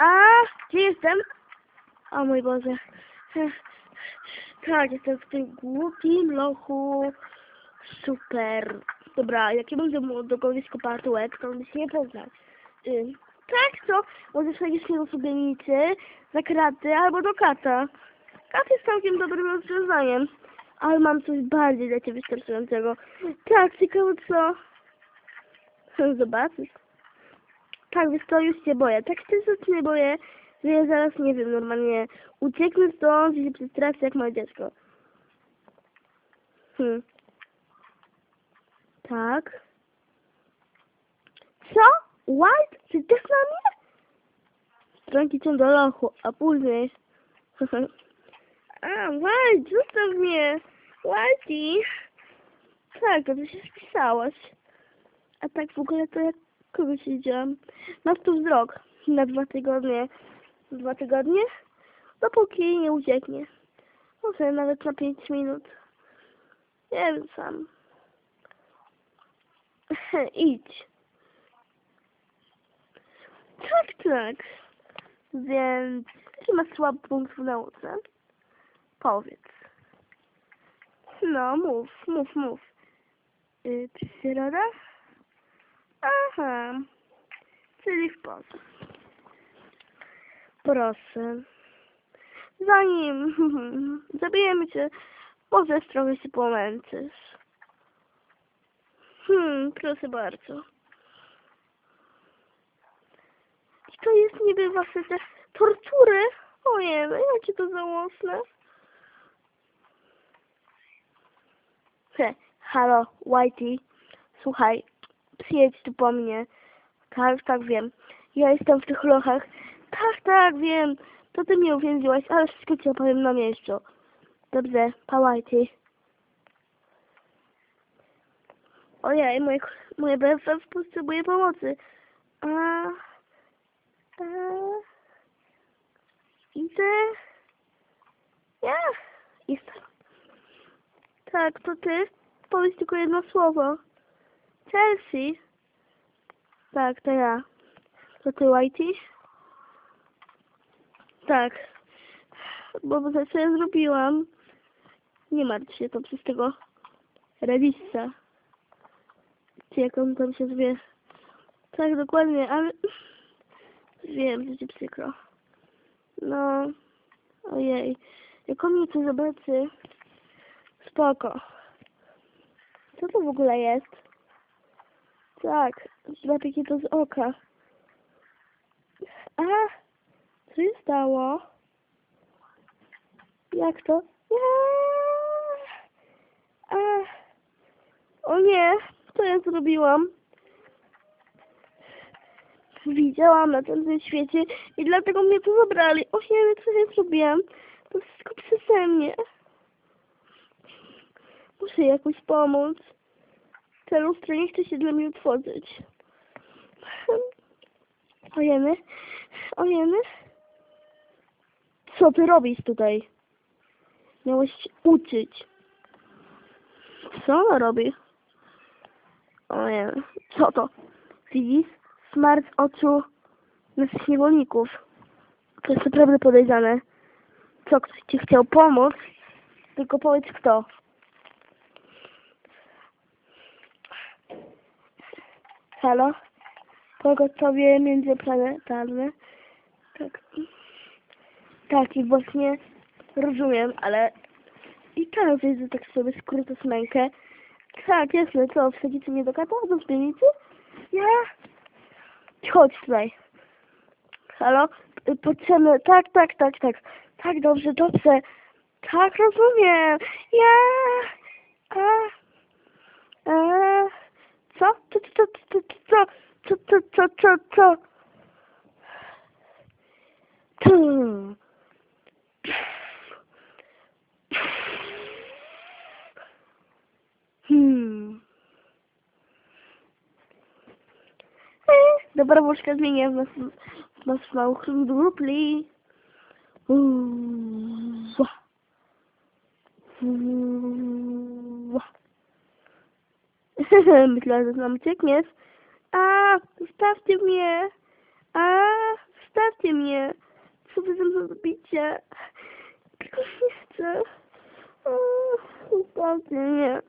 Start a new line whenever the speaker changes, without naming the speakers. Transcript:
A, gdzie jestem? O mój Boże. Tak, jestem w tym głupim lochu. Super. Dobra, jak ja będę mu do kogoś kopała tyłek, to by się nie poznał. Tak, co? Może przejdziesz mnie do subienicy, za kraty albo do kata. Kat jest całkiem dobrym rozwiązaniem. Ale mam coś bardziej dla ciebie wystarczającego. Tak, ciekawe co? Zobaczysz. Tak, wiesz już się boję. Tak się rzecz nie boję, że ja zaraz, nie wiem, normalnie ucieknę stąd i się przestraszyć jak moje dziecko. Hmm. Tak. Co? White? Czy też na mnie? Stronki cię do lochu, a później... a, White, zostaw mnie! Whitey! Tak, to ty się spisałeś. A tak w ogóle to jak kogoś widziałam. Na tu wzrok. Na dwa tygodnie. Dwa tygodnie? Dopóki nie ucieknie. Może nawet na pięć minut. Nie wiem sam. Idź. Tak, tak. Więc jaki masz słaby punkt w nauce? Powiedz. No, mów, mów, mów. Yy, przyroda? Aha. Czyli w poza. Proszę. Zanim zabijemy cię, może trochę się pomęczysz. Hmm, proszę bardzo. I to jest niby wasze te tortury? Ojej, jakie to żałosne. He, halo, Whitey. Słuchaj, przyjedź tu po mnie. Tak, tak wiem. Ja jestem w tych lochach. Tak, tak, wiem. To ty mnie uwięziłaś, ale wszystko ci opowiem na miejscu. Dobrze, pa Whitey. Ojej, moje, moje BFF potrzebuje pomocy. A, a, idę. Ja, jestem. Tak, to ty? Powiedz tylko jedno słowo. Chelsea. Tak, to ja. To ty, Whitey? Tak. Bo to co ja zrobiłam. Nie martw się, to przez tego rewisa. Czy jak on tam się zwie. Tak, dokładnie, ale wiem, że ci przykro. No, ojej. Jak on mnie tu zobaczy, spoko. Co to w ogóle jest? Tak, lepiej to z oka. A, co się stało? Jak to? A, o nie, co ja zrobiłam? Widziałam na tym świecie i dlatego mnie tu zabrali. O nie, co ja zrobiłam? To wszystko przeze mnie. Muszę jakoś pomóc. Te lustro nie chce się dla mnie otworzyć. Ojeny, ojeny. Co ty robisz tutaj? Miałeś się uczyć. Co ona robi? Ojej, co to? Widzisz? Smart z oczu naszych niewolników. To jest naprawdę podejrzane. Co, ktoś ci chciał pomóc? Tylko powiedz kto. Halo? Pogotowie międzyplanetarne. Tak. Tak, i właśnie rozumiem, ale i teraz widzę tak sobie skrótę smękę. Tak, jasne, co, wsadzicie mnie do kata, do spielnicy? Ja? Chodź tutaj. Halo? Potrzebne, tak, tak, tak, tak. Tak, dobrze, dobrze. Tak, rozumiem. Ja. Dobra, łożka zmienię w nas, w małych dupli. Uuu. Uuu. Myślę, że nam uciekniesz. A, zostawcie mnie. A, Zostawcie mnie. Co wy ze mną robicie? Tylko nie chcę. O, Zostawcie mnie.